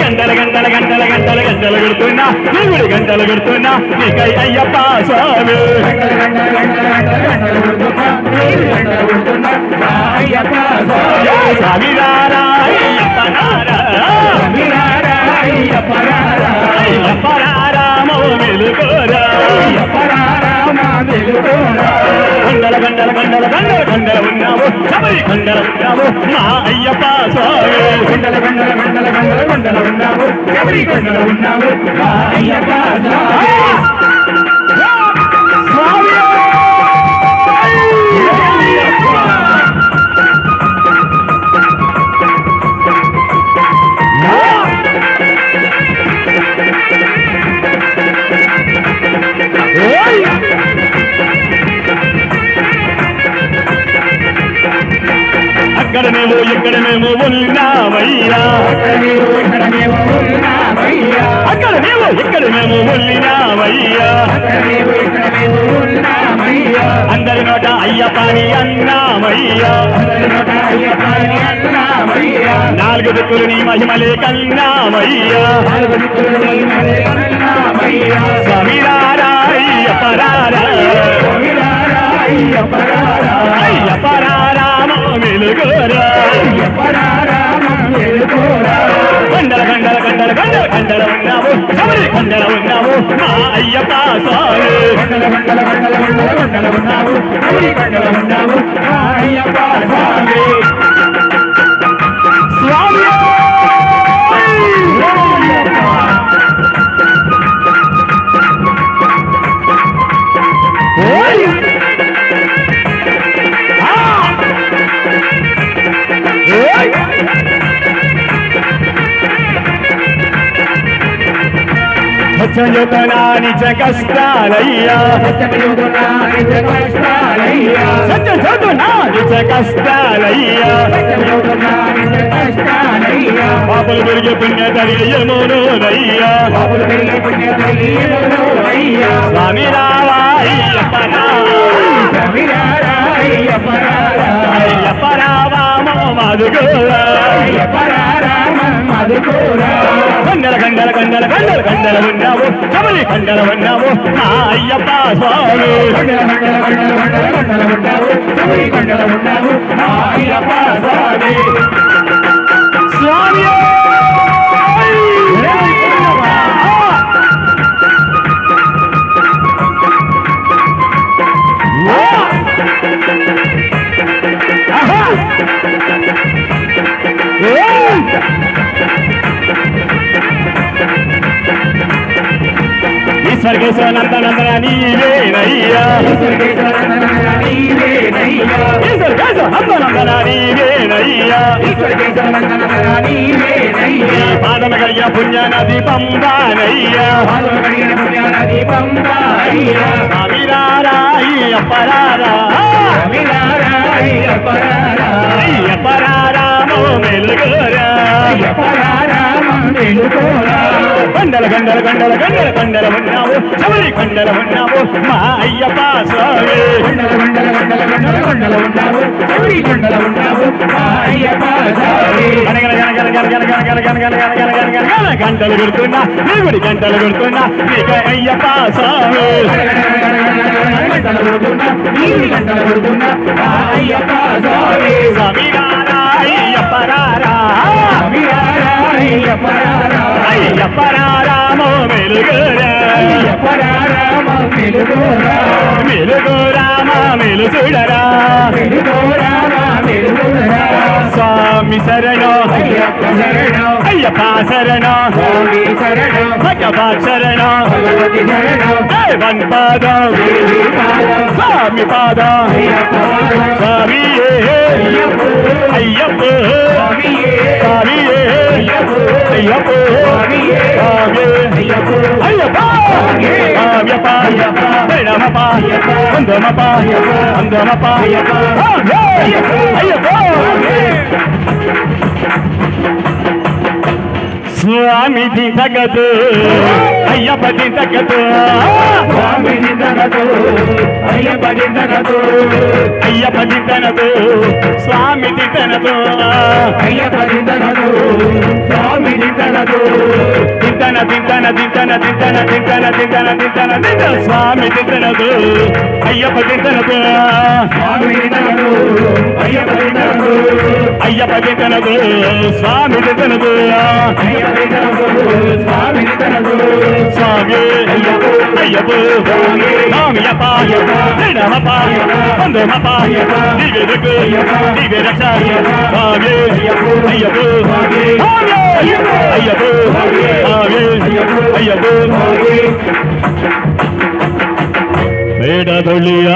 గంటల గంటల గంటల గంటల గంటలు కడుతున్నా దేవుడి గంటలు కడుతున్నా నీకై అయ్యప్ప స్వామి గంటల గంటల ఉన్నావు శబరి కొండల ఉన్నావు మా అయ్యప్ప స్వామి కొండల కొండల కొండల కొండల కొండల ఉన్నావు ఎవరి కొండల ఉన్నావు మా అయ్యప్ప స్వామి మేము ఇక్కడ మేము ఉన్నామయ్యా. అక్కడ మేము ఇక్కడ మేము ఉన్నామయ్యా. అందరి నోట అయ్యపాని అన్నామయ్యా. నాలుగు దిక్కులు నీ మహిమలే కన్నామయ్యా స్వామి రారా అయ్యప్ప రారా. ఉన్నావు శబరి కొండల ఉన్నావు మా అయ్యప్ప స్వామి కొండల కొండల కొండల కొండల కొండల ఉన్నావు ఎవరి కొండల ఉన్నావు మా అయ్యప్ప సత్యయుగనాని జగస్తాలయ్యా సత్యయుగనాని జగస్తాలయ్యా సత్యయుగనాని జగస్తాలయ్యా సత్యయుగనాని జగస్తాలయ్యా పాపలు పెరిగే పుణ్య దరియమోనోనయ్యా పాపలు పెరిగే స్వామి రావా అయ్యప్ప రావా మాదుగో గండల గండల ఉన్నావు. కబలి గండల ఉన్నావు. నా అయ్యప్ప స్వామి. కొండల కొండల కొండల కొండల కొండల ఉంటావు ఎవరి కొండల ఉన్నావు. అయ్యప్ప స్వామి. స్వామి ఈశ్వర్గేశ్వర సర్గేశ్వరంతనందన నీవే నయ్యా సర్గేశ్వరంతనందన నీవే నయ్యా పాదన కలిగిన పుణ్య నది మెలుగోరా కండల కండల కండల కండల కండల ఉన్నావు చవరి కండల ఉన్నావు మా అయ్యప్ప స్వామి కండల కండల కండల కండల కండల ఉన్నావు చవరి కండల ఉన్నావు మా అయ్యప్ప స్వామి గంటలు కొడుతున్నా నీ గుడి గంటలు కొడుతున్నా నీక అయ్యప్ప స్వామి గంటలు కొడుతున్నా నీ గంటలు కొడుతున్నా అయ్యప్ప స్వామి స్వామి రారా అయ్యప్ప రారా అయ్యప్పరారామో మెలుగురా మెలుగురామ మెలుచుడరా స్వామి శరణో. అయ్యప్ప శరణో. భగవ స్వామి పాద. స్వామి ఏ ஐயப்போ சாமியே ஐயப்போ ஐயப்பா. ஐயப்பா ஐயப்பா. அந்தமப்பா அந்தமப்பா ஐயப்பா ஐயப்பா. స్వామి స్వామి దింతగదు అయ్యప్ప దింతగదు స్వామి దింతగదు అయ్యప్ప దింతగదు అయ్యప్ప దింతనదు స్వామి దింతనదు అయ్యప్ప దింతగదు స్వామి దింతగదు దింతన దింతన దింతన దింతన దింతన దింతన దింతన దింత స్వామి దింతనదు అయ్యప్ప దింతనదు స్వామి దింతగదు అయ్యప్ప దింతగదు అయ్యప్ప దింతనదు స్వామి దింతనదు అయ్యప్ప దింతగదు స్వామి దింతగదు స్వామి అయ్యప్ప అయ్యప్ప స్వామియప్ప శ్రీరామప్ప వందమప్ప దివ్యరకు దివ్యరక్ష స్వామి అయ్యప్ప స్వామి అయ్యప్ప స్వామి అయ్యప్ప వేడదొಳಿಯ